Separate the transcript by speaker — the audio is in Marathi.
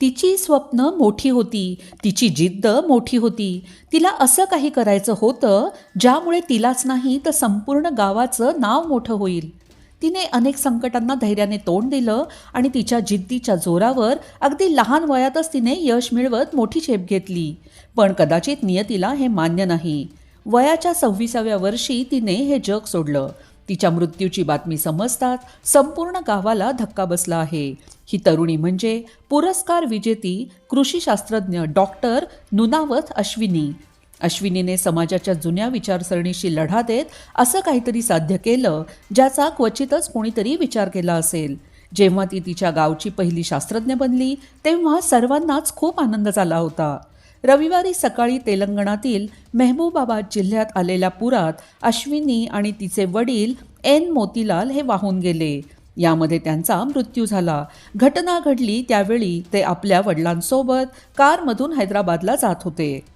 Speaker 1: तिची स्वप्न मोठी होती तिची जिद्द मोठी होती. तिला असं काही करायचं होतं ज्यामुळे तिलाच नाही तर संपूर्ण गावाचं नाव मोठं होईल. तिने अनेक संकटांना धैर्याने तोंड दिलं आणि तिच्या जिद्दीच्या जोरावर अगदी लहान वयातच तिने यश मिळवत मोठी झेप घेतली. पण कदाचित नियतीला हे मान्य नाही. वयाच्या सव्वीसाव्या वर्षी तिने हे जग सोडलं. तिच्या मृत्यूची बातमी समजताच संपूर्ण गावाला धक्का बसला आहे. ही तरुणी म्हणजे पुरस्कार विजेती कृषीशास्त्रज्ञ डॉक्टर नुनावत अश्विनी. अश्विनीने समाजाच्या जुन्या विचारसरणीशी लढा देत असं काहीतरी साध्य केलं ज्याचा क्वचितच कोणीतरी विचार केला असेल. जेव्हा ती तिच्या गावची पहिली शास्त्रज्ञ बनली तेव्हा सर्वांनाच खूप आनंद झाला होता. रविवारी सकाळी तेलंगणातील मेहबूबाबाद जिल्ह्यात आलेल्या पुरात अश्विनी आणि तिचे वडील एन. मोतीलाल हे वाहून गेले. यामध्ये त्यांचा मृत्यू झाला. घटना घडली त्यावेळी ते आपल्या वडिलांसोबत कारमधून हैदराबादला जात होते.